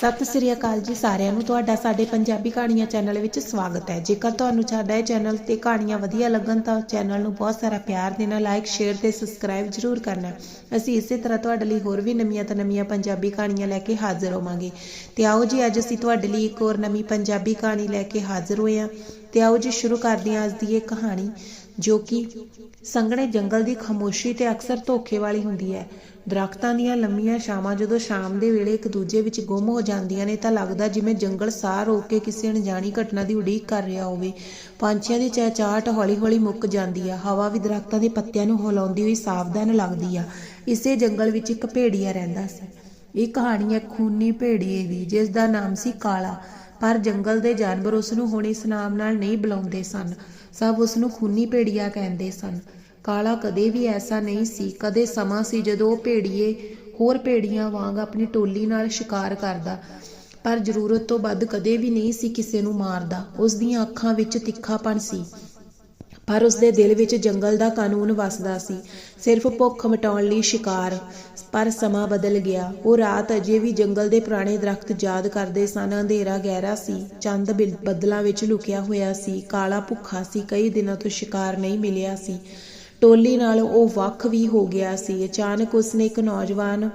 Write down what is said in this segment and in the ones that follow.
ਸਤਿ ਸ੍ਰੀ ਅਕਾਲ ਜੀ ਸਾਰਿਆਂ ਨੂੰ। ਤੁਹਾਡਾ ਸਾਡੇ ਪੰਜਾਬੀ ਕਹਾਣੀਆਂ ਚੈਨਲ ਵਿੱਚ ਸਵਾਗਤ ਹੈ। ਜੇਕਰ ਤੁਹਾਨੂੰ ਸਾਡਾ ਇਹ ਚੈਨਲ ਤੇ ਕਹਾਣੀਆਂ ਵਧੀਆ ਲੱਗਣ ਤਾਂ ਚੈਨਲ ਨੂੰ ਬਹੁਤ ਸਾਰਾ ਪਿਆਰ ਦੇਣਾ ਲਾਈਕ ਸ਼ੇਅਰ ਤੇ ਸਬਸਕ੍ਰਾਈਬ ਜ਼ਰੂਰ ਕਰਨਾ। ਅਸੀਂ ਇਸੇ ਤਰ੍ਹਾਂ ਤੁਹਾਡੇ ਲਈ ਹੋਰ ਵੀ ਨਵੀਆਂ ਤੋਂ ਨਵੀਆਂ ਪੰਜਾਬੀ ਕਹਾਣੀਆਂ ਲੈ ਕੇ ਹਾਜ਼ਰ ਹੋਵਾਂਗੇ। ਤੇ ਆਓ ਜੀ, ਅੱਜ ਅਸੀਂ ਤੁਹਾਡੇ ਲਈ ਇੱਕ ਹੋਰ ਨਵੀਂ ਪੰਜਾਬੀ ਕਹਾਣੀ ਲੈ ਕੇ ਹਾਜ਼ਰ ਹੋਏ ਹਾਂ। ਤੇ ਆਓ ਜੀ, ਸ਼ੁਰੂ ਕਰਦੇ ਹਾਂ ਅੱਜ ਦੀ ਇਹ ਕਹਾਣੀ, ਜੋ ਕਿ ਸੰਘਣੇ ਜੰਗਲ ਦੀ ਖਾਮੋਸ਼ੀ ਤੇ ਅਕਸਰ ਧੋਖੇ ਵਾਲੀ ਹੁੰਦੀ ਹੈ। ਦਰਖਤਾਂ ਦੀਆਂ ਲੰਮੀਆਂ ਛਾਵਾਂ ਜਦੋਂ ਸ਼ਾਮ ਦੇ ਵੇਲੇ ਇੱਕ ਦੂਜੇ ਵਿੱਚ ਗੁੰਮ ਹੋ ਜਾਂਦੀਆਂ ਨੇ ਤਾਂ ਲੱਗਦਾ ਜਿਵੇਂ ਜੰਗਲ ਸਾਹ ਰੋਕ ਕੇ ਕਿਸੇ ਅਣਜਾਣੀ ਘਟਨਾ ਦੀ ਉਡੀਕ ਕਰ ਰਿਹਾ ਹੋਵੇ। ਪੰਛੀਆਂ ਦੀ ਚਹਿਚਾਹਟ ਹੌਲੀ-ਹੌਲੀ ਮੁੱਕ ਜਾਂਦੀ ਆ। ਹਵਾ ਵੀ ਦਰਖਤਾਂ ਦੇ ਪੱਤਿਆਂ ਨੂੰ ਹਿਲਾਉਂਦੀ ਹੋਈ ਸਾਵਧਾਨ ਲੱਗਦੀ ਆ। ਇਸੇ ਜੰਗਲ ਵਿੱਚ ਇੱਕ ਭੇੜੀਆ ਰਹਿੰਦਾ ਸੀ। ਇਹ ਕਹਾਣੀ ਹੈ ਖੂਨੀ ਭੇੜੀਏ ਦੀ, ਜਿਸ ਦਾ ਨਾਮ ਸੀ ਕਾਲਾ। ਪਰ ਜੰਗਲ ਦੇ ਜਾਨਵਰ ਉਸ ਨੂੰ ਹੁਣ ਇਸ ਨਾਮ ਨਾਲ ਨਹੀਂ ਬੁਲਾਉਂਦੇ ਸਨ। ਸਭ ਉਸ ਨੂੰ ਖੂਨੀ ਭੇੜੀਆ ਕਹਿੰਦੇ ਸਨ। ਕਾਲਾ ਕਦੇ ਵੀ ਐਸਾ ਨਹੀਂ ਸੀ, ਕਦੇ ਸਮਾਂ ਸੀ ਜਦੋਂ ਉਹ ਭੇੜੀਏ, ਹੋਰ ਭੇੜੀਆਂ ਵਾਂਗ ਆਪਣੀ ਟੋਲੀ ਨਾਲ ਸ਼ਿਕਾਰ ਕਰਦਾ। ਪਰ ਜ਼ਰੂਰਤ ਤੋਂ ਵੱਧ ਕਦੇ ਵੀ ਨਹੀਂ ਸੀ ਕਿਸੇ ਨੂੰ ਮਾਰਦਾ। ਉਸ ਦੀਆਂ ਅੱਖਾਂ ਵਿੱਚ ਤਿੱਖਾਪਣ ਸੀ। ਪਰ ਉਸ ਦੇ ਦਿਲ ਵਿੱਚ ਜੰਗਲ ਦਾ ਕਾਨੂੰਨ ਵਸਦਾ ਸੀ। ਸਿਰਫ ਭੁੱਖ ਮਿਟਾਉਣ ਲਈ ਸ਼ਿਕਾਰ। ਪਰ ਸਮਾਂ ਬਦਲ ਗਿਆ। ਉਹ ਰਾਤ ਅਜੇ ਵੀ ਜੰਗਲ ਦੇ ਪੁਰਾਣੇ ਦਰਖਤ ਯਾਦ ਕਰਦੇ ਸਨ। ਅੰਧੇਰਾ ਗਹਿਰਾ ਸੀ। ਚੰਦ ਬਿਲ- ਬੱਦਲਾਂ ਵਿੱਚ ਲੁਕਿਆ ਹੋਇਆ ਸੀ। ਕਾਲਾ ਭੁੱਖਾ ਸੀ। ਕਈ ਦਿਨਾਂ ਤੋਂ ਸ਼ਿਕਾਰ ਨਹੀਂ ਮਿਲਿਆ ਸੀ। ਟੋਲੀ ਨਾਲੋਂ ਉਹ ਵੱਖ ਵੀ ਹੋ ਗਿਆ ਸੀ। ਅਚਾਨਕ ਉਸਨੇ ਇੱਕ ਨੌਜਵਾਨ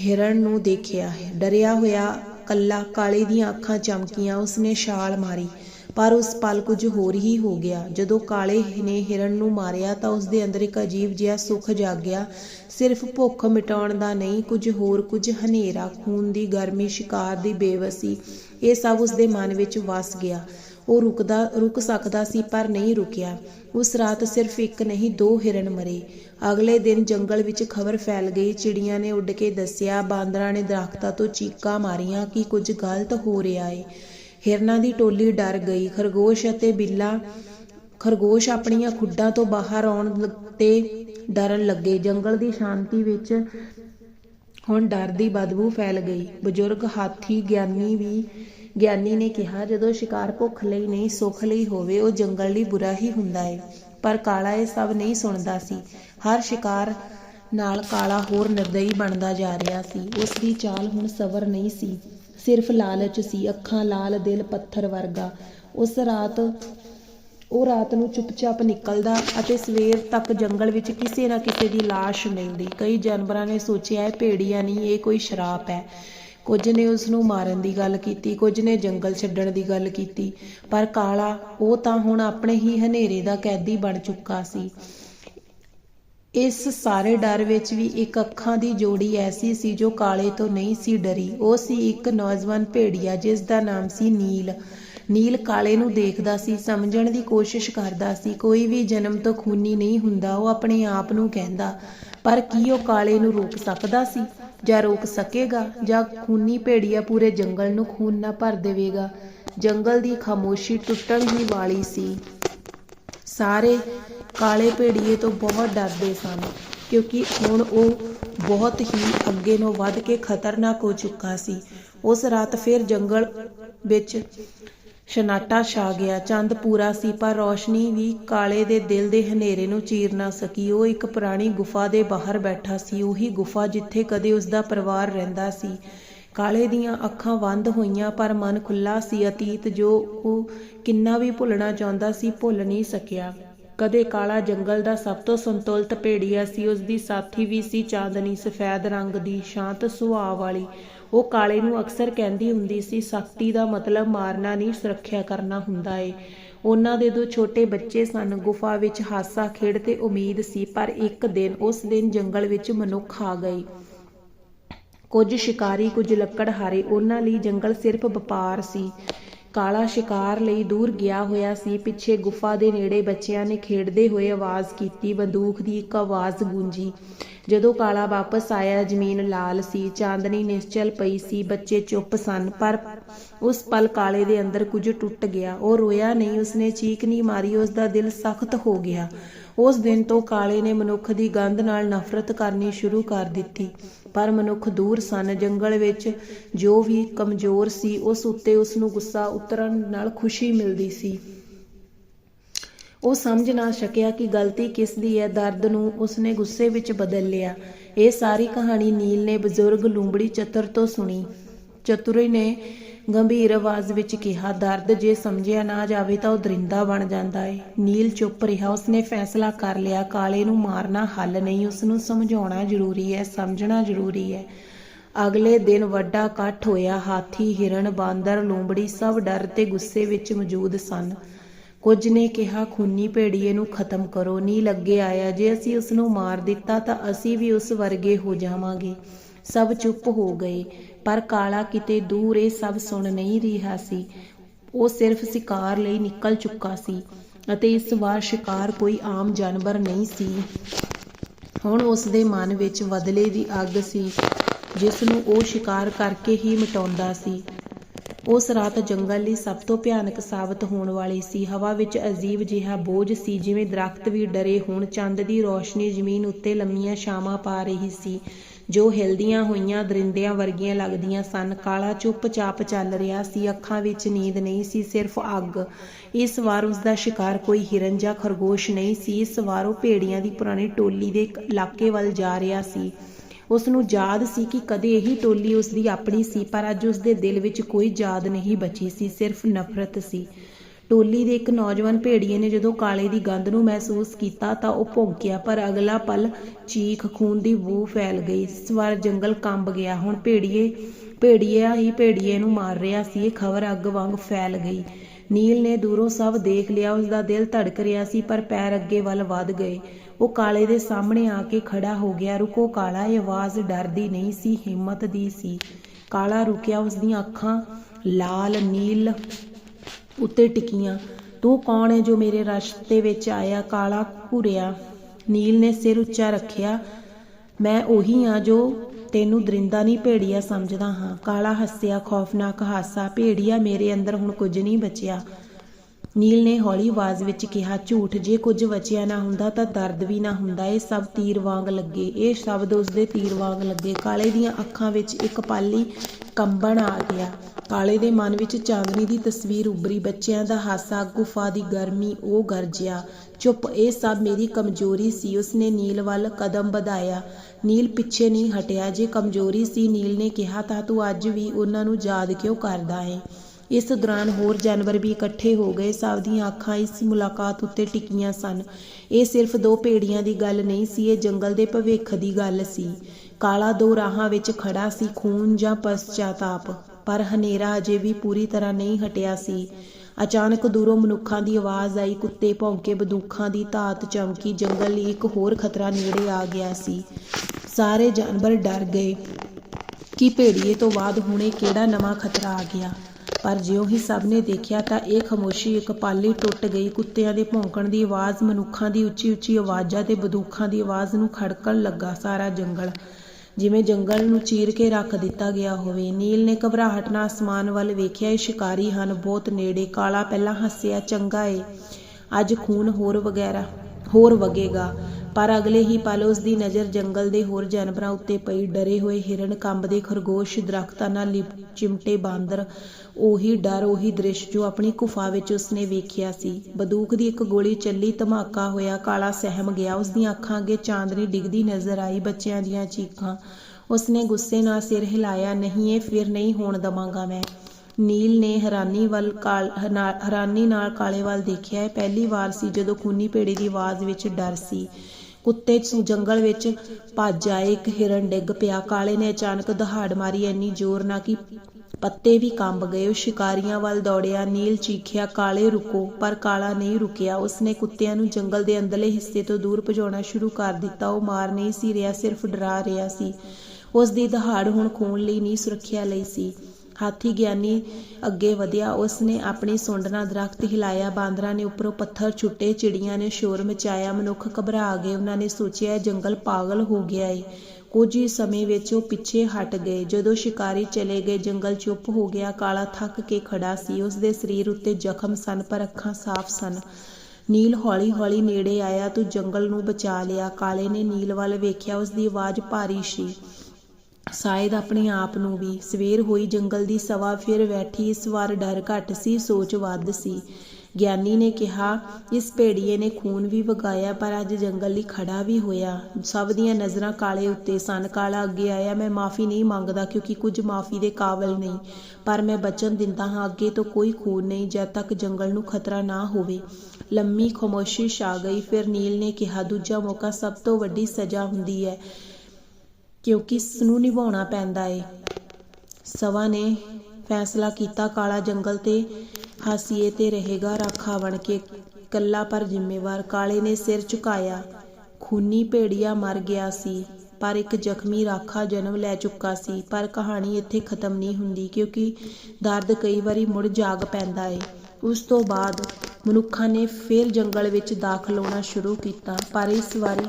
ਹਿਰਣ ਨੂੰ ਦੇਖਿਆ। ਡਰਿਆ ਹੋਇਆ ਕੱਲਾ ਕਾਲੇ ਦੀਆਂ ਅੱਖਾਂ ਚਮਕੀਆਂ, ਉਸਨੇ ਛਾਲ ਮਾਰੀ, ਪਰ ਉਸ ਪਲ ਕੁਝ ਹੋਰ ਹੀ ਹੋ ਗਿਆ। ਜਦੋਂ ਕਾਲੇ ਨੇ ਹਿਰਨ ਨੂੰ ਮਾਰਿਆ ਤਾਂ ਉਸ ਦੇ ਅੰਦਰ ਇੱਕ ਅਜੀਬ ਜਿਹਾ ਸੁੱਖ ਜਾਗਿਆ। ਸਿਰਫ ਭੁੱਖ ਮਿਟਾਉਣ ਦਾ ਨਹੀਂ, ਕੁਝ ਹੋਰ, ਕੁਝ ਹਨੇਰਾ, ਖੂਨ ਦੀ ਗਰਮੀ, ਸ਼ਿਕਾਰ ਦੀ ਬੇਵਸੀ, ਇਹ ਸਭ ਉਸ ਦੇ ਮਨ ਵਿੱਚ ਵਸ ਗਿਆ। ਉਹ ਰੁਕਦਾ, ਰੁਕ ਸਕਦਾ ਸੀ ਪਰ ਨਹੀਂ ਰੁਕਿਆ। ਉਸ ਰਾਤ ਸਿਰਫ ਇੱਕ ਨਹੀਂ, ਦੋ ਹਿਰਨ ਮਰੇ। ਅਗਲੇ ਦਿਨ ਜੰਗਲ ਵਿੱਚ ਖਬਰ ਫੈਲ ਗਈ। ਚਿੜੀਆਂ ਨੇ ਉੱਡ ਕੇ ਦੱਸਿਆ, ਬਾਂਦਰਾਂ ਨੇ ਦਰਖਤਾਂ ਤੋਂ ਚੀਕਾਂ ਮਾਰੀਆਂ ਕਿ ਕੁਝ ਗਲਤ ਹੋ ਰਿਹਾ ਏ। ਹਿਰਨਾਂ ਦੀ ਟੋਲੀ ਡਰ ਗਈ। ਖਰਗੋਸ਼ ਅਤੇ ਬਿੱਲਾ, ਖਰਗੋਸ਼ ਆਪਣੀਆਂ ਖੁੱਡਾਂ ਤੋਂ ਬਾਹਰ ਆਉਣ ਤੇ ਡਰਨ ਲੱਗੇ। ਜੰਗਲ ਦੀ ਸ਼ਾਂਤੀ ਵਿੱਚ ਹੁਣ ਡਰ ਦੀ ਬਦਬੂ ਫੈਲ ਗਈ। ਬਜ਼ੁਰਗ ਹਾਥੀ ਗਿਆਨੀ ਵੀ ਗਿਆਨੀ ਨੇ ਕਿਹਾ, ਜਦੋਂ ਸ਼ਿਕਾਰ ਭੁੱਖ ਲਈ ਨਹੀਂ, ਸੁੱਖ ਲਈ ਹੋਵੇ, ਉਹ ਜੰਗਲ ਲਈ ਬੁਰਾ ਹੀ ਹੁੰਦਾ ਹੈ ਪਰ ਕਾਲਾ ਇਹ ਸਭ ਨਹੀਂ ਸੁਣਦਾ ਸੀ। ਹਰ ਸ਼ਿਕਾਰ ਨਾਲ ਕਾਲਾ ਹੋਰ ਨਿਰਦਈ ਬਣਦਾ ਜਾ ਰਿਹਾ ਸੀ। ਉਸ ਦੀ ਚਾਲ ਹੁਣ ਸਬਰ ਨਹੀਂ ਸੀ। ਸਿਰਫ ਲਾਲਚ ਸੀ, ਅੱਖਾਂ ਲਾਲ, ਦਿਲ ਪੱਥਰ ਵਰਗਾ। ਉਸ ਰਾਤ, ਉਹ ਰਾਤ ਨੂੰ ਚੁੱਪਚਾਪ ਨਿਕਲਦਾ ਅਤੇ ਸਵੇਰ ਤੱਕ ਜੰਗਲ ਵਿੱਚ ਕਿਸੇ ਨਾ ਕਿਸੇ ਦੀ ਲਾਸ਼ ਮਿਲਦੀ। ਕਈ ਜਾਨਵਰਾਂ ਨੇ ਸੋਚਿਆ, ਇਹ ਭੇੜੀਆਂ ਨਹੀਂ, ਇਹ ਕੋਈ ਸ਼ਰਾਪ ਹੈ। ਕੁਝ ਨੇ ਉਸ ਨੂੰ ਮਾਰਨ ਦੀ ਗੱਲ ਕੀਤੀ, ਕੁਝ ਨੇ ਜੰਗਲ ਛੱਡਣ ਦੀ ਗੱਲ ਕੀਤੀ, ਪਰ ਕਾਲਾ ਉਹ ਤਾਂ ਹੁਣ ਆਪਣੇ ਹੀ ਹਨੇਰੇ ਦਾ ਕੈਦੀ ਬਣ ਚੁੱਕਾ ਸੀ। ਇਸ ਸਾਰੇ ਡਰ ਵਿੱਚ ਵੀ ਇੱਕ ਅੱਖਾਂ ਦੀ ਜੋੜੀ ਐਸੀ ਸੀ ਜੋ ਕਾਲੇ ਤੋਂ ਨਹੀਂ ਸੀ ਡਰੀ। ਉਹ ਸੀ ਇੱਕ ਨੌਜਵਾਨ ਭੇੜੀਆ ਜਿਸ ਦਾ ਨਾਮ ਸੀ ਨੀਲ। ਨੀਲ ਕਾਲੇ ਨੂੰ ਦੇਖਦਾ ਸੀ, ਸਮਝਣ ਦੀ ਕੋਸ਼ਿਸ਼ ਕਰਦਾ ਸੀ, ਕੋਈ ਵੀ ਜਨਮ ਤੋਂ ਖੂਨੀ ਨਹੀਂ ਹੁੰਦਾ, ਉਹ ਆਪਣੇ ਆਪ ਨੂੰ ਕਹਿੰਦਾ, ਪਰ ਕੀ ਉਹ ਕਾਲੇ ਨੂੰ ਰੋਕ ਸਕਦਾ ਸੀ? ਜਾਂ ਰੋਕ ਸਕੇਗਾ ਜਾਂ ਖੂਨੀ ਭੇੜੀਆ ਪੂਰੇ ਜੰਗਲ ਨੂੰ ਖੂਨ ਨਾਲ ਭਰ ਦੇਵੇਗਾ। ਜੰਗਲ ਦੀ ਖਾਮੋਸ਼ੀ ਟੁੱਟਣ ਹੀ ਵਾਲੀ ਸੀ। ਸਾਰੇ ਕਾਲੇ ਭੇੜੀਏ ਤੋਂ ਬਹੁਤ ਡਰਦੇ ਸਨ, ਕਿਉਂਕਿ ਹੁਣ ਉਹ ਬਹੁਤ ਹੀ ਅੱਗੇ ਨੂੰ ਵੱਧ ਕੇ ਖਤਰਨਾਕ ਹੋ ਚੁੱਕਾ ਸੀ। ਉਸ ਰਾਤ ਫਿਰ ਜੰਗਲ ਵਿੱਚ ਸ਼ਨਾਟਾ ਛਾ ਗਿਆ। ਚੰਦ ਪੂਰਾ ਸੀ, ਪਰ ਰੋਸ਼ਨੀ ਵੀ ਕਾਲੇ ਦੇ ਦਿਲ ਦੇ ਹਨੇਰੇ ਨੂੰ ਚੀਰ ਨਾ ਸਕੀ। ਉਹ ਇੱਕ ਪੁਰਾਣੀ ਗੁਫਾ ਦੇ ਬਾਹਰ ਬੈਠਾ ਸੀ। ਉਹੀ ਗੁਫਾ ਜਿੱਥੇ ਕਦੇ ਉਸ ਦਾ ਪਰਿਵਾਰ ਰਹਿੰਦਾ ਸੀ। ਕਾਲੇ ਦੀਆਂ ਅੱਖਾਂ ਬੰਦ ਹੋਈਆਂ, ਪਰ ਮਨ ਖੁੱਲਾ ਸੀ। ਅਤੀਤ ਜੋ ਉਹ ਕਿੰਨਾ ਵੀ ਭੁੱਲਣਾ ਚਾਹੁੰਦਾ ਸੀ, ਭੁੱਲ ਨਹੀਂ ਸਕਿਆ। ਕਦੇ ਕਾਲਾ ਜੰਗਲ ਦਾ ਸਭ ਤੋਂ ਸੰਤੁਲਤ ਭੇੜੀਆ ਸੀ। ਉਸ ਦੀ ਸਾਥੀ ਵੀ ਸੀ ਚਾਂਦਨੀ, ਸਫੈਦ ਰੰਗ ਦੀ, ਸ਼ਾਂਤ ਸੁਭਾਅ ਵਾਲੀ। ਉਹ ਕਾਲੇ ਨੂੰ ਅਕਸਰ ਕਹਿੰਦੀ ਹੁੰਦੀ ਸੀ ਸਖਤੀ ਦਾ ਮਤਲਬ ਮਾਰਨਾ ਨਹੀਂ, ਸੁਰੱਖਿਆ ਕਰਨਾ ਹੁੰਦਾ ਏ। ਉਹਨਾਂ ਦੇ ਦੋ ਛੋਟੇ ਬੱਚੇ ਸਨ। ਗੁਫਾ ਵਿੱਚ ਹਾਸਾ ਖੇਡ ਤੇ ਉਮੀਦ ਸੀ, ਪਰ ਇੱਕ ਦਿਨ ਉਸ ਦਿਨ ਜੰਗਲ ਵਿੱਚ ਮਨੁੱਖ ਆ ਗਏ ਕੁਝ ਸ਼ਿਕਾਰੀ, ਕੁਝ ਲੱਕੜਹਾਰੇ ਉਹਨਾਂ ਲਈ ਜੰਗਲ ਸਿਰਫ ਵਪਾਰ ਸੀ। ਕਾਲਾ ਸ਼ਿਕਾਰ ਲਈ ਦੂਰ ਗਿਆ ਹੋਇਆ ਸੀ, ਪਿੱਛੇ ਗੁਫਾ ਦੇ ਨੇੜੇ ਬੱਚਿਆਂ ਨੇ ਖੇਡਦੇ ਹੋਏ ਆਵਾਜ਼ ਕੀਤੀ, ਬੰਦੂਕ ਦੀ ਇੱਕ ਆਵਾਜ਼ ਗੂੰਜੀ। ਜਦੋਂ ਕਾਲਾ ਵਾਪਸ ਆਇਆ, ਜ਼ਮੀਨ ਲਾਲ ਸੀ, ਚਾਂਦਨੀ ਨਿਸ਼ਚਲ ਪਈ ਸੀ, ਬੱਚੇ ਚੁੱਪ ਸਨ, ਪਰ ਉਸ ਪਲ ਕਾਲੇ ਦੇ ਅੰਦਰ ਕੁਝ ਟੁੱਟ ਗਿਆ। ਉਹ ਰੋਇਆ ਨਹੀਂ, ਉਸਨੇ ਚੀਕ ਨਹੀਂ ਮਾਰੀ ਉਸ ਦਾ ਦਿਲ ਸਖਤ ਹੋ ਗਿਆ। ਉਸ ਦਿਨ ਤੋਂ ਕਾਲੇ ਨੇ ਮਨੁੱਖ ਦੀ ਗੰਧ ਨਾਲ ਨਫ਼ਰਤ ਕਰਨੀ ਸ਼ੁਰੂ ਕਰ ਦਿੱਤੀ। ਪਰ ਮਨੁੱਖ ਦੂਰ ਸਨ। ਜੰਗਲ ਵਿੱਚ ਜੋ ਵੀ ਕਮਜ਼ੋਰ ਸੀ, ਉਸ ਉੱਤੇ ਉਸ ਨੂੰ ਗੁੱਸਾ ਉਤਰਨ ਨਾਲ ਖੁਸ਼ੀ ਮਿਲਦੀ ਸੀ। ਉਹ ਸਮਝ ਨਾ ਸਕਿਆ ਕਿ ਗਲਤੀ ਕਿਸ ਦੀ ਹੈ। ਦਰਦ ਨੂੰ ਉਸਨੇ ਗੁੱਸੇ ਵਿੱਚ ਬਦਲ ਲਿਆ। ਇਹ ਸਾਰੀ ਕਹਾਣੀ ਨੀਲ ਨੇ ਬਜ਼ੁਰਗ ਲੂੰਬੜੀ ਚਤਰ ਤੋਂ ਸੁਣੀ। ਚਤੁਰੇ ਨੇ ਗੰਭੀਰ ਆਵਾਜ਼ ਵਿੱਚ ਕਿਹਾ, ਦਰਦ ਜੇ ਸਮਝਿਆ ਨਾ ਜਾਵੇ ਤਾਂ ਉਹ ਦਰਿੰਦਾ ਬਣ ਜਾਂਦਾ ਏ। ਨੀਲ ਚੁੱਪ ਰਿਹਾ। ਉਸਨੇ ਫੈਸਲਾ ਕਰ ਲਿਆ, ਕਾਲੇ ਨੂੰ ਮਾਰਨਾ ਹੱਲ ਨਹੀਂ ਉਸ ਨੂੰ ਸਮਝਾਉਣਾ ਜ਼ਰੂਰੀ ਹੈ, ਸਮਝਣਾ ਜ਼ਰੂਰੀ ਹੈ। ਅਗਲੇ ਦਿਨ ਵੱਡਾ ਇਕੱਠ ਹੋਇਆ। ਹਾਥੀ, ਹਿਰਨ, ਬਾਂਦਰ, ਲੂੰਬੜੀ ਸਭ ਡਰ ਤੇ ਗੁੱਸੇ ਵਿੱਚ ਮੌਜੂਦ ਸਨ। ਕੁਝ ਨੇ ਕਿਹਾ, ਖੂਨੀ ਭੇੜੀਏ ਨੂੰ ਖਤਮ ਕਰੋ। ਨੀ ਲੱਗੇ ਆਇਆ, ਜੇ ਅਸੀਂ ਉਸ ਨੂੰ ਮਾਰ ਦਿੱਤਾ ਤਾਂ ਅਸੀਂ ਵੀ ਉਸ ਵਰਗੇ ਹੋ ਜਾਵਾਂਗੇ। ਸਭ ਚੁੱਪ ਹੋ ਗਏ। ਪਰ ਕਾਲਾ ਕਿਤੇ ਦੂਰ ਇਹ ਸਭ ਸੁਣ ਨਹੀਂ ਰਿਹਾ ਸੀ। ਉਹ ਸਿਰਫ ਸ਼ਿਕਾਰ ਲਈ ਨਿਕਲ ਚੁੱਕਾ ਸੀ ਅਤੇ ਇਸ ਵਾਰ ਸ਼ਿਕਾਰ ਕੋਈ ਆਮ ਜਾਨਵਰ ਨਹੀਂ ਸੀ। ਹੁਣ ਉਸ ਦੇ ਮਨ ਵਿੱਚ ਬਦਲੇ ਦੀ ਅੱਗ ਸੀ ਜਿਸ ਨੂੰ ਉਹ ਸ਼ਿਕਾਰ ਕਰਕੇ ਹੀ ਮਿਟਾਉਂਦਾ ਸੀ। ਉਸ ਰਾਤ ਜੰਗਲ ਲਈ ਸਭ ਤੋਂ ਭਿਆਨਕ ਸਾਬਤ ਹੋਣ ਵਾਲੀ ਸੀ। ਹਵਾ ਵਿੱਚ ਅਜੀਬ ਜਿਹਾ ਬੋਝ ਸੀ, ਜਿਵੇਂ ਦਰਖਤ ਵੀ ਡਰੇ ਹੋਣ। ਚੰਦ ਦੀ ਰੋਸ਼ਨੀ ਜ਼ਮੀਨ ਉੱਤੇ ਲੰਮੀਆਂ ਛਾਵਾਂ ਪਾ ਰਹੀ ਸੀ, ਜੋ ਹਿਲਦੀਆਂ ਹੋਈਆਂ ਦਰਿੰਦਿਆਂ ਵਰਗੀਆਂ ਲੱਗਦੀਆਂ ਸਨ। ਕਾਲਾ ਚੁੱਪਚਾਪ ਚੱਲ ਰਿਹਾ ਸੀ, ਅੱਖਾਂ ਵਿੱਚ ਨੀਂਦ ਨਹੀਂ ਸੀ, ਸਿਰਫ ਅੱਗ। ਇਸ ਵਾਰ ਉਸ ਦਾ ਸ਼ਿਕਾਰ ਕੋਈ ਹਿਰਨ ਜਾਂ ਖਰਗੋਸ਼ ਨਹੀਂ ਸੀ। ਇਸ ਵਾਰ ਉਹ ਭੇੜੀਆਂ ਦੀ ਪੁਰਾਣੀ ਟੋਲੀ ਦੇ ਇਲਾਕੇ ਵੱਲ ਜਾ ਰਿਹਾ ਸੀ। ਉਸ ਨੂੰ ਯਾਦ ਸੀ ਕਿ ਕਦੇ ਇਹੀ ਟੋਲੀ ਉਸ ਦੀ ਆਪਣੀ ਸੀ, ਪਰ ਅੱਜ ਉਸ ਦੇ ਦਿਲ ਵਿੱਚ ਕੋਈ ਯਾਦ ਨਹੀਂ ਬਚੀ ਸੀ, ਸਿਰਫ ਨਫ਼ਰਤ ਸੀ। ਟੋਲੀ ਦੇ ਇੱਕ ਨੌਜਵਾਨ ਭੇੜੀਏ ਨੇ ਜਦੋਂ ਕਾਲੇ ਦੀ ਗੰਧ ਨੂੰ ਮਹਿਸੂਸ ਕੀਤਾ ਤਾਂ ਉਹ ਭੌਂਕਿਆ ਪਰ ਅਗਲਾ ਪਲ ਚੀਖ ਖੂਨ ਦੀ ਬੂ ਫੈਲ ਗਈ। ਇਸ ਵਾਰ ਜੰਗਲ ਕੰਬ ਗਿਆ। ਹੁਣ ਭੇੜੀਏ, ਭੇੜੀਆ ਹੀ ਭੇੜੀਏ ਨੂੰ ਮਾਰ ਰਿਹਾ ਸੀ, ਇਹ ਖਬਰ ਅੱਗ ਵਾਂਗ ਫੈਲ ਗਈ। ਨੀਲ ਨੇ ਦੂਰੋਂ ਸਭ ਦੇਖ ਲਿਆ ਉਸ ਦਾ ਦਿਲ ਧੜਕ ਰਿਹਾ ਸੀ, ਪਰ ਪੈਰ ਅੱਗੇ ਵੱਲ ਵੱਧ ਗਏ। ਉਹ ਕਾਲੇ ਦੇ ਸਾਹਮਣੇ ਆ ਕੇ ਖੜਾ ਹੋ ਗਿਆ। ਰੁਕੋ ਕਾਲਾ, ਇਹ ਆਵਾਜ਼ ਡਰਦੀ ਨਹੀਂ ਸੀ, ਹਿੰਮਤ ਦੀ ਸੀ। ਕਾਲਾ ਰੁਕਿਆ ਉਸ ਦੀਆਂ ਅੱਖਾਂ ਲਾਲ, ਨੀਲ ਉੱਤੇ ਟਿਕੀਆਂ। ਤੂੰ ਕੌਣ ਹੈ ਜੋ ਮੇਰੇ ਰਸਤੇ ਵਿੱਚ ਆਇਆ? ਕਾਲਾ ਘੁਰਿਆ। ਨੀਲ ਨੇ ਸਿਰ ਉੱਚਾ ਰੱਖਿਆ। ਮੈਂ ਉਹੀ ਹਾਂ ਜੋ ਤੈਨੂੰ ਦਰਿੰਦਾ ਨਹੀਂ ਭੇੜੀਆ ਸਮਝਦਾ ਹਾਂ। ਕਾਲਾ ਹੱਸਿਆ, ਖੌਫਨਾਕ ਹਾਸਾ। ਭੇੜੀਆ ਮੇਰੇ ਅੰਦਰ ਹੁਣ ਕੁਝ ਨਹੀਂ ਬਚਿਆ। ਨੀਲ ਨੇ ਹੌਲੀ ਆਵਾਜ਼ ਵਿੱਚ ਕਿਹਾ, ਝੂਠ, ਜੇ ਕੁਝ ਬਚਿਆ ਨਾ ਹੁੰਦਾ ਤਾਂ ਦਰਦ ਵੀ ਨਾ ਹੁੰਦਾ। ਇਹ ਸਭ ਤੀਰ ਵਾਂਗ ਲੱਗੇ। ਇਹ ਸ਼ਬਦ ਉਸਦੇ ਤੀਰ ਵਾਂਗ ਲੱਗੇ। ਕਾਲੇ ਦੀਆਂ ਅੱਖਾਂ ਵਿੱਚ ਇੱਕ ਪਾਲੀ ਕੰਬਣ ਆ ਗਿਆ। ਕਾਲੇ ਦੇ ਮਨ ਵਿੱਚ ਚਾਂਦਨੀ ਦੀ ਤਸਵੀਰ ਉੱਭਰੀ। ਬੱਚਿਆਂ ਦਾ ਹਾਸਾ, ਗੁਫਾ ਦੀ ਗਰਮੀ, ਉਹ ਗਰਜਿਆ। ਚੁੱਪ, ਇਹ ਸਭ ਮੇਰੀ ਕਮਜ਼ੋਰੀ ਸੀ। ਉਸਨੇ ਨੀਲ ਵੱਲ ਕਦਮ ਵਧਾਇਆ। ਨੀਲ ਪਿੱਛੇ ਨਹੀਂ ਹਟਿਆ। ਜੇ ਕਮਜ਼ੋਰੀ ਸੀ, ਨੀਲ ਨੇ ਕਿਹਾ, ਤਾਂ ਤੂੰ ਅੱਜ ਵੀ ਉਹਨਾਂ ਨੂੰ ਯਾਦ ਕਿਉਂ ਕਰਦਾ ਹੈ ਇਸ ਦੌਰਾਨ ਹੋਰ ਜਾਨਵਰ ਵੀ ਇਕੱਠੇ ਹੋ ਗਏ। ਸਭ ਦੀਆਂ ਅੱਖਾਂ ਇਸ ਮੁਲਾਕਾਤ ਉੱਤੇ ਟਿਕੀਆਂ ਸਨ। ਇਹ ਸਿਰਫ ਦੋ ਭੇੜੀਆਂ ਦੀ ਗੱਲ ਨਹੀਂ ਸੀ, ਇਹ ਜੰਗਲ ਦੇ ਭਵਿੱਖ ਦੀ ਗੱਲ ਸੀ। ਕਾਲਾ ਦੋ ਰਾਹਾਂ ਵਿੱਚ ਖੜਾ ਸੀ ਖੂਨ ਜਾਂ ਪਛਤਾਪ, ਪਰ ਹਨੇਰਾ ਅਜੇ ਵੀ ਪੂਰੀ ਤਰ੍ਹਾਂ ਨਹੀਂ ਹਟਿਆ ਸੀ। ਅਚਾਨਕ ਦੂਰੋਂ ਮਨੁੱਖਾਂ ਦੀ ਆਵਾਜ਼ ਆਈ, ਕੁੱਤੇ, ਭੌਂਕੇ, ਬੰਦੂਕਾਂ ਦੀ ਧਾਤ ਚਮਕੀ, ਜੰਗਲ ਲਈ ਇੱਕ ਹੋਰ ਖਤਰਾ ਨੇੜੇ ਆ ਗਿਆ ਸੀ। ਸਾਰੇ ਜਾਨਵਰ ਡਰ ਗਏ ਕਿ ਭੇੜੀਏ ਤੋਂ ਬਾਅਦ ਹੁਣੇ ਕਿਹੜਾ ਨਵਾਂ ਖਤਰਾ ਆ ਗਿਆ। ਪਰ ਜਿਉਂ ਹੀ ਸਭ ਨੇ ਦੇਖਿਆ ਤਾਂ ਇਹ ਖਾਮੋਸ਼ੀ ਇੱਕ ਪਾਲੀ ਟੁੱਟ ਗਈ। ਕੁੱਤਿਆਂ ਦੇ ਭੌਂਕਣ ਦੀ ਆਵਾਜ਼, ਮਨੁੱਖਾਂ ਦੀ ਉੱਚੀ ਉੱਚੀ ਆਵਾਜ਼ਾਂ ਤੇ ਬੰਦੂਕਾਂ ਦੀ ਆਵਾਜ਼ ਨੂੰ ਖੜਕਣ ਲੱਗਾ ਸਾਰਾ ਜੰਗਲ। ਜਿਵੇਂ ਜੰਗਲ ਨੂੰ ਚੀਰ ਕੇ ਰੱਖ ਦਿੱਤਾ ਗਿਆ ਹੋਵੇ। ਨੀਲ ਨੇ ਘਬਰਾਹਟ ਨਾਲ ਅਸਮਾਨ ਵੱਲ ਵੇਖਿਆ। ਇਹ ਸ਼ਿਕਾਰੀ ਹਨ, ਬਹੁਤ ਨੇੜੇ। ਕਾਲਾ ਪਹਿਲਾਂ ਹੱਸਿਆ, ਚੰਗਾ ਏ। ਅੱਜ ਖੂਨ ਹੋਰ ਵਗੈਰਾ। ਹੋਰ ਵਗੇਗਾ। ਪਰ ਅਗਲੇ ਹੀ ਪਲ ਉਸ ਦੀ ਨਜ਼ਰ ਜੰਗਲ ਦੇ ਹੋਰ ਜਾਨਵਰਾਂ ਉੱਤੇ ਪਈ। ਡਰੇ ਹੋਏ ਹਿਰਨ ਕੰਬਦੇ ਖਰਗੋਸ਼ ਦਰਖਤਾਂ ਨਾਲ ਚਿਮਟੇ ਬਾਂਦਰ, ਉਹੀ ਡਰ, ਉਹੀ ਦ੍ਰਿਸ਼ ਜੋ ਆਪਣੀ ਗੁਫਾ ਵਿੱਚ ਉਸਨੇ ਵੇਖਿਆ ਸੀ। ਬੰਦੂਕ ਦੀ ਇੱਕ ਗੋਲੀ ਚੱਲੀ, ਧਮਾਕਾ ਹੋਇਆ, ਕਾਲਾ ਸਹਿਮ ਗਿਆ। ਉਸ ਦੀਆਂ ਅੱਖਾਂ ਅੱਗੇ ਚਾਂਦਨੀ ਡਿੱਗਦੀ ਨਜ਼ਰ ਆਈ ਬੱਚਿਆਂ ਦੀਆਂ ਚੀਖਾਂ ਉਸਨੇ ਗੁੱਸੇ ਨਾਲ ਸਿਰ ਹਿਲਾਇਆ, ਨਹੀਂ, ਇਹ ਫਿਰ ਨਹੀਂ ਹੋਣ ਦਵਾਂਗਾ ਮੈਂ। ਨੀਲ ਨੇ ਹੈਰਾਨੀ ਵੱਲ ਕਾਲ ਹੈਰਾਨੀ ਨਾਲ ਕਾਲੇ ਵੱਲ ਦੇਖਿਆ। ਇਹ ਪਹਿਲੀ ਵਾਰ ਸੀ ਜਦੋਂ ਖੂਨੀ ਭੇੜੇ ਦੀ ਆਵਾਜ਼ ਵਿੱਚ ਡਰ ਸੀ। ਕੁੱਤੇ ਜੰਗਲ ਵਿੱਚ ਭੱਜ ਆਏ, ਇੱਕ ਹਿਰਨ ਡਿੱਗ ਪਿਆ। ਕਾਲੇ ਨੇ ਅਚਾਨਕ ਦਹਾੜ ਮਾਰੀ, ਇੰਨੀ ਜ਼ੋਰ ਨਾਲ ਕਿ ਪੱਤੇ ਵੀ ਕੰਬ ਗਏ। ਉਹ ਸ਼ਿਕਾਰੀਆਂ ਵੱਲ ਦੌੜਿਆ, ਨੀਲ ਚੀਖਿਆ, ਕਾਲੇ, ਰੁਕੋ। ਪਰ ਕਾਲਾ ਨਹੀਂ ਰੁਕਿਆ। ਉਸਨੇ ਕੁੱਤਿਆਂ ਨੂੰ ਜੰਗਲ ਦੇ ਅੰਦਰਲੇ ਹਿੱਸੇ ਤੋਂ ਦੂਰ ਭਜਾਉਣਾ ਸ਼ੁਰੂ ਕਰ ਦਿੱਤਾ। ਉਹ ਮਾਰ ਨਹੀਂ ਸੀ ਰਿਹਾ, ਸਿਰਫ ਡਰਾ ਰਿਹਾ ਸੀ। ਉਸ ਦੀ ਦਹਾੜ ਹੁਣ ਖੂਨ ਲਈ ਨਹੀਂ, ਸੁਰੱਖਿਆ ਲਈ ਸੀ। ਹਾਥੀ ਗਿਆਨੀ ਅੱਗੇ ਵਧਿਆ, ਉਸਨੇ ਆਪਣੀ ਸੁੰਡ ਨਾਲ ਦਰਖਤ ਹਿਲਾਇਆ, ਬਾਂਦਰਾਂ ਨੇ ਉੱਪਰੋਂ ਪੱਥਰ ਛੁੱਟੇ, ਚਿੜੀਆਂ ਨੇ ਸ਼ੋਰ ਮਚਾਇਆ, ਮਨੁੱਖ ਘਬਰਾ ਗਏ, ਉਹਨਾਂ ਨੇ ਸੋਚਿਆ ਜੰਗਲ ਪਾਗਲ ਹੋ ਗਿਆ ਏ। ਕੁਝ ਹੀ ਸਮੇਂ ਵਿੱਚ ਉਹ ਪਿੱਛੇ ਹਟ ਗਏ। ਜਦੋਂ ਸ਼ਿਕਾਰੀ ਚਲੇ ਗਏ, ਜੰਗਲ ਚੁੱਪ ਹੋ ਗਿਆ, ਕਾਲਾ ਥੱਕ ਕੇ ਖੜਾ ਸੀ। ਉਸ ਦੇ ਸਰੀਰ ਉੱਤੇ ਜ਼ਖਮ ਸਨ, ਪਰ ਅੱਖਾਂ ਸਾਫ਼ ਸਨ। ਨੀਲ ਹੌਲੀ ਹੌਲੀ ਨੇੜੇ ਆਇਆ, ਤੂੰ ਜੰਗਲ ਨੂੰ ਬਚਾ ਲਿਆ। ਕਾਲੇ ਨੇ ਨੀਲ ਵੱਲ ਵੇਖਿਆ ਉਸ ਦੀ ਆਵਾਜ਼ ਭਾਰੀ ਸੀ। ਸ਼ਾਇਦ ਆਪਣੇ ਆਪ ਨੂੰ ਵੀ। ਸਵੇਰ ਹੋਈ ਜੰਗਲ ਦੀ ਸਵਾ, ਫਿਰ ਬੈਠੀ ਇਸ ਵਾਰ ਡਰ ਘੱਟ ਸੀ, ਸੋਚ ਵੱਧ ਸੀ। ਗਿਆਨੀ ਨੇ ਕਿਹਾ, ਇਸ ਭੇੜੀਏ ਨੇ ਖੂਨ ਵੀ ਵਗਾਇਆ, ਪਰ ਅੱਜ ਜੰਗਲ ਲਈ ਖੜਾ ਵੀ ਹੋਇਆ। ਸਭ ਦੀਆਂ ਨਜ਼ਰਾਂ ਕਾਲੇ ਉੱਤੇ ਸਨ। ਕਾਲਾ ਅੱਗੇ ਆਇਆ, ਮੈਂ ਮਾਫੀ ਨਹੀਂ ਮੰਗਦਾ, ਕਿਉਂਕਿ ਕੁਝ ਮਾਫੀ ਦੇ ਕਾਬਲ ਨਹੀਂ। ਪਰ ਮੈਂ ਬਚਨ ਦਿੰਦਾ ਹਾਂ, ਅੱਗੇ ਤੋਂ ਕੋਈ ਖੂਨ ਨਹੀਂ, ਜਦ ਤੱਕ ਜੰਗਲ ਨੂੰ ਖਤਰਾ ਨਾ ਹੋਵੇ। ਲੰਮੀ ਖਾਮੋਸ਼ੀ ਛਾ ਗਈ। ਫਿਰ ਨੀਲ ਨੇ ਕਿਹਾ, ਦੂਜਾ ਮੌਕਾ ਸਭ ਤੋਂ ਵੱਡੀ ਸਜ਼ਾ ਹੁੰਦੀ ਹੈ। ਕਿਉਂਕਿ ਇਸ ਨੂੰ ਨਿਭਾਉਣਾ ਪੈਂਦਾ ਏ। ਸਵਾ ਨੇ ਫੈਸਲਾ ਕੀਤਾ, ਕਾਲਾ ਜੰਗਲ ਤੇ ਹਾਸੀਏ ਤੇ ਰਹੇਗਾ ਰਾਖਾ ਬਣ ਕੇ। ਕੱਲਾ ਪਰ ਜ਼ਿੰਮੇਵਾਰ ਕਾਲੇ ਨੇ ਸਿਰ ਝੁਕਾਇਆ। ਖੂਨੀ ਭੇੜੀਆ ਮਰ ਗਿਆ ਸੀ, ਪਰ ਇੱਕ ਜ਼ਖਮੀ ਰਾਖਾ ਜਨਮ ਲੈ ਚੁੱਕਾ ਸੀ। ਪਰ ਕਹਾਣੀ ਇੱਥੇ ਖਤਮ ਨਹੀਂ ਹੁੰਦੀ ਕਿਉਂਕਿ ਦਰਦ ਕਈ ਵਾਰੀ ਮੁੜ ਜਾਗ ਪੈਂਦਾ ਏ। ਉਸ ਤੋਂ ਬਾਅਦ ਮਨੁੱਖਾਂ ਨੇ ਫਿਰ ਜੰਗਲ ਵਿੱਚ ਦਾਖਲ ਹੋਣਾ ਸ਼ੁਰੂ ਕੀਤਾ, ਪਰ ਇਸ ਵਾਰੀ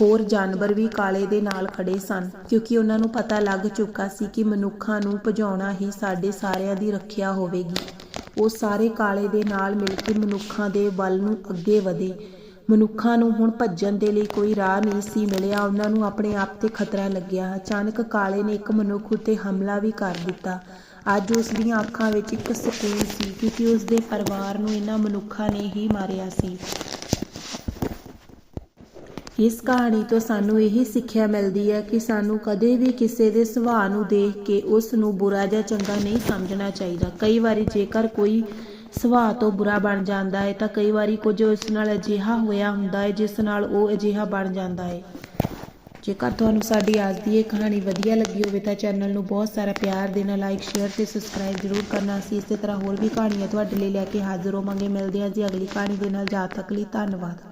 ਹੋਰ ਜਾਨਵਰ ਵੀ ਕਾਲੇ ਦੇ ਨਾਲ ਖੜੇ ਸਨ, ਕਿਉਂਕਿ ਉਹਨਾਂ ਨੂੰ ਪਤਾ ਲੱਗ ਚੁੱਕਾ ਸੀ ਕਿ ਮਨੁੱਖਾਂ ਨੂੰ ਭਜਾਉਣਾ ਹੀ ਸਾਡੇ ਸਾਰਿਆਂ ਦੀ ਰੱਖਿਆ ਹੋਵੇਗੀ। ਉਹ ਸਾਰੇ ਕਾਲੇ ਦੇ ਨਾਲ ਮਿਲ ਕੇ ਮਨੁੱਖਾਂ ਦੇ ਵੱਲ ਨੂੰ ਅੱਗੇ ਵਧੇ। ਮਨੁੱਖਾਂ ਨੂੰ ਹੁਣ ਭੱਜਣ ਦੇ ਲਈ ਕੋਈ ਰਾਹ ਨਹੀਂ ਸੀ ਮਿਲਿਆ, ਉਹਨਾਂ ਨੂੰ ਆਪਣੇ ਆਪ ਤੇ ਖਤਰਾ ਲੱਗਿਆ। ਅਚਾਨਕ ਕਾਲੇ ਨੇ ਇੱਕ ਮਨੁੱਖ ਉੱਤੇ ਹਮਲਾ ਵੀ ਕਰ ਦਿੱਤਾ। ਅੱਜ ਉਸ ਦੀਆਂ ਅੱਖਾਂ ਵਿੱਚ ਇੱਕ ਸਕੂਨ ਸੀ, ਕਿਉਂਕਿ ਉਸ ਦੇ ਪਰਿਵਾਰ ਨੂੰ ਇਹਨਾਂ ਮਨੁੱਖਾਂ ਨੇ ਹੀ ਮਾਰਿਆ ਸੀ। ਇਸ ਕਹਾਣੀ ਤੋਂ ਸਾਨੂੰ ਇਹੀ ਸਿੱਖਿਆ ਮਿਲਦੀ ਹੈ ਕਿ ਸਾਨੂੰ ਕਦੇ ਵੀ ਕਿਸੇ ਦੇ ਸੁਭਾਅ ਨੂੰ ਦੇਖ ਕੇ ਉਸ ਨੂੰ ਬੁਰਾ ਜਾਂ ਚੰਗਾ ਨਹੀਂ ਸਮਝਣਾ ਚਾਹੀਦਾ। ਕਈ ਵਾਰੀ ਜੇਕਰ ਕੋਈ ਸੁਭਾਅ ਤੋਂ ਬੁਰਾ ਬਣ ਜਾਂਦਾ ਹੈ ਤਾਂ ਕਈ ਵਾਰੀ ਕੁਝ ਉਸ ਨਾਲ ਅਜਿਹਾ ਹੋਇਆ ਹੁੰਦਾ ਹੈ ਜਿਸ ਨਾਲ ਉਹ ਅਜਿਹਾ ਬਣ ਜਾਂਦਾ ਹੈ। ਜੇਕਰ ਤੁਹਾਨੂੰ ਸਾਡੀ ਅੱਜ ਦੀ ਇਹ ਕਹਾਣੀ ਵਧੀਆ ਲੱਗੀ ਹੋਵੇ ਤਾਂ ਚੈਨਲ ਨੂੰ ਬਹੁਤ ਸਾਰਾ ਪਿਆਰ ਦੇਣਾ ਲਾਈਕ ਸ਼ੇਅਰ ਤੇ ਸਬਸਕ੍ਰਾਈਬ ਜ਼ਰੂਰ ਕਰਨਾ। ਅਸੀਂ ਇਸੇ ਤਰ੍ਹਾਂ ਹੋਰ ਵੀ ਕਹਾਣੀਆਂ ਤੁਹਾਡੇ ਲਈ ਲੈ ਕੇ ਹਾਜ਼ਰ ਹੋਵਾਂਗੇ। ਮਿਲਦੇ ਹਾਂ ਜੀ ਅਗਲੀ ਕਹਾਣੀ ਦੇ ਨਾਲ। ਜਾ ਤੱਕ ਲਈ ਧੰਨਵਾਦ।